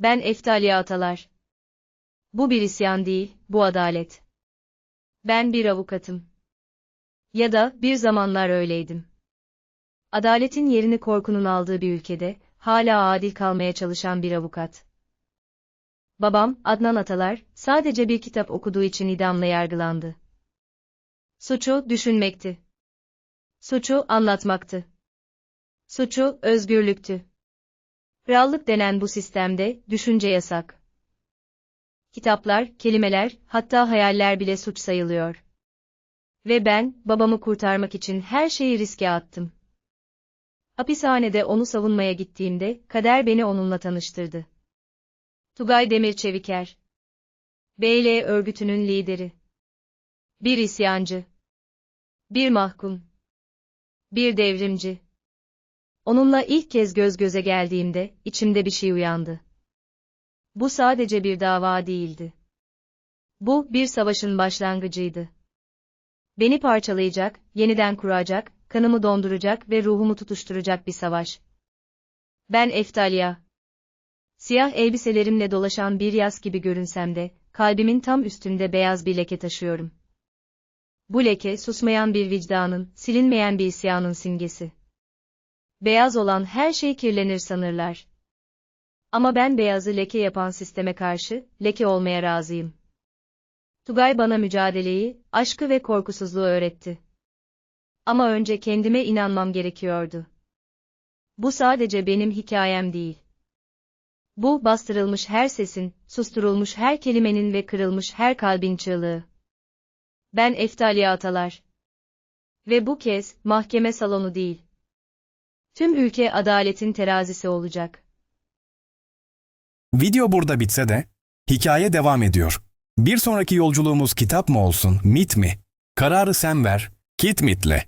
Ben Eftaliye Atalar. Bu bir isyan değil, bu adalet. Ben bir avukatım. Ya da bir zamanlar öyleydim. Adaletin yerini korkunun aldığı bir ülkede, hala adil kalmaya çalışan bir avukat. Babam, Adnan Atalar, sadece bir kitap okuduğu için idamla yargılandı. Suçu, düşünmekti. Suçu, anlatmaktı. Suçu, özgürlüktü. Krallık denen bu sistemde, düşünce yasak. Kitaplar, kelimeler, hatta hayaller bile suç sayılıyor. Ve ben, babamı kurtarmak için her şeyi riske attım. Hapishanede onu savunmaya gittiğimde, kader beni onunla tanıştırdı. Tugay Demir Çeviker BL örgütünün lideri. Bir isyancı. Bir mahkum. Bir devrimci. Onunla ilk kez göz göze geldiğimde, içimde bir şey uyandı. Bu sadece bir dava değildi. Bu, bir savaşın başlangıcıydı. Beni parçalayacak, yeniden kuracak, kanımı donduracak ve ruhumu tutuşturacak bir savaş. Ben Eftalya. Siyah elbiselerimle dolaşan bir yaz gibi görünsem de, kalbimin tam üstünde beyaz bir leke taşıyorum. Bu leke, susmayan bir vicdanın, silinmeyen bir isyanın simgesi. Beyaz olan her şey kirlenir sanırlar. Ama ben beyazı leke yapan sisteme karşı, leke olmaya razıyım. Tugay bana mücadeleyi, aşkı ve korkusuzluğu öğretti. Ama önce kendime inanmam gerekiyordu. Bu sadece benim hikayem değil. Bu, bastırılmış her sesin, susturulmuş her kelimenin ve kırılmış her kalbin çığlığı. Ben Eftalya Atalar. Ve bu kez, mahkeme salonu değil. Tüm ülke adaletin terazisi olacak. Video burada bitse de, hikaye devam ediyor. Bir sonraki yolculuğumuz kitap mı olsun, mit mi? Kararı sen ver, Kit Mit'le.